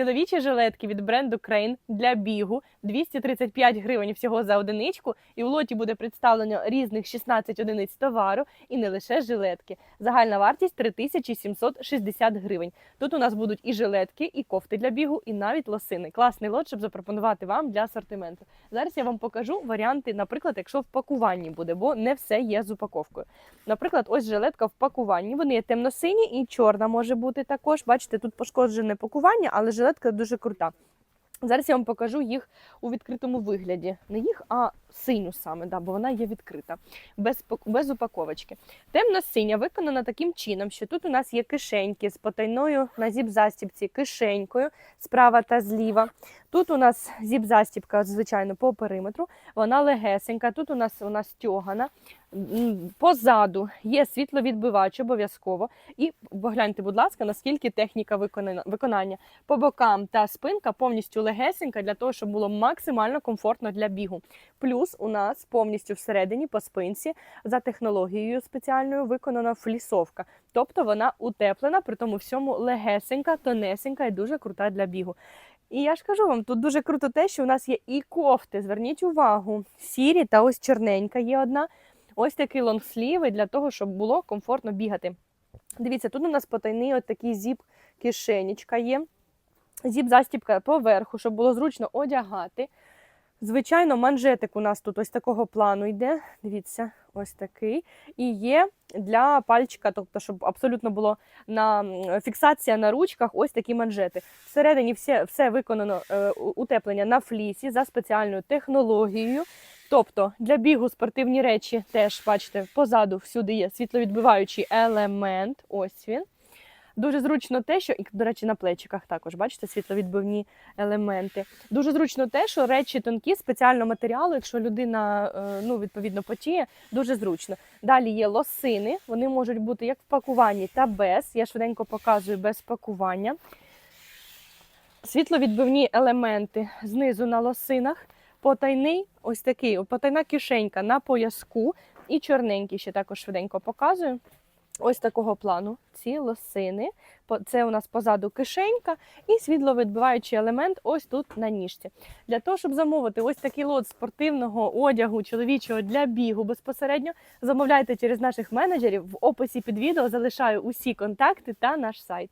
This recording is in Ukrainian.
Чоловічі жилетки від бренду Crane для бігу 235 гривень всього за одиничку. І в лоті буде представлено різних 16 одиниць товару і не лише жилетки. Загальна вартість 3760 гривень. Тут у нас будуть і жилетки, і кофти для бігу, і навіть лосини. Класний лот, щоб запропонувати вам для асортименту. Зараз я вам покажу варіанти, наприклад, якщо в пакуванні буде, бо не все є з упаковкою. Наприклад, ось жилетка в пакуванні. Вони є темно-сині і чорна може бути також. Бачите, тут пошкоджене пакування, але жилетка дуже крута. Зараз я вам покажу їх у відкритому вигляді. Не їх, а синю саме, да, бо вона є відкрита, без, без упаковочки. Темно-синя виконана таким чином, що тут у нас є кишеньки з потайною на зіп-застібці, кишенькою справа та зліва. Тут у нас зіп-застібка, звичайно, по периметру. Вона легесенька. Тут у нас вона стьогана. Позаду є світловідбивач обов'язково. І погляньте, будь ласка, наскільки техніка виконання. По бокам та спинка повністю легесенька для того, щоб було максимально комфортно для бігу. Плюс у нас повністю всередині по спинці за технологією спеціальною виконана флісовка. Тобто вона утеплена, при тому всьому легесенька, тонесенька і дуже крута для бігу. І я ж кажу вам, тут дуже круто те, що у нас є і кофти. Зверніть увагу, сірі та ось чорненька є одна. Ось такі лонгсліви для того, щоб було комфортно бігати. Дивіться, тут у нас потайний от такий зіп-кишенічка є. Зіп-застібка поверху, щоб було зручно одягати. Звичайно, манжетик у нас тут ось такого плану йде. Дивіться, ось такий. І є для пальчика, тобто, щоб абсолютно було на фіксація на ручках, ось такі манжети. Всередині все, все виконано е, утеплення на флісі за спеціальною технологією. Тобто для бігу спортивні речі теж, бачите, позаду всюди є світловідбиваючий елемент. Ось він. Дуже зручно те, що, і, до речі, на плечиках також, бачите, світловідбивні елементи. Дуже зручно те, що речі тонкі, спеціального матеріалу, якщо людина е, ну, відповідно потіє, дуже зручно. Далі є лосини, вони можуть бути як в пакуванні та без. Я швиденько показую без пакування. Світловідбивні елементи знизу на лосинах. Потайний, ось такий, потайна кишенька на пояску і чорненький ще також швиденько показую. Ось такого плану ці лосини. Це у нас позаду кишенька і світловідбиваючий елемент ось тут на ніжці. Для того, щоб замовити ось такий лот спортивного одягу чоловічого для бігу безпосередньо, замовляйте через наших менеджерів. В описі під відео залишаю усі контакти та наш сайт.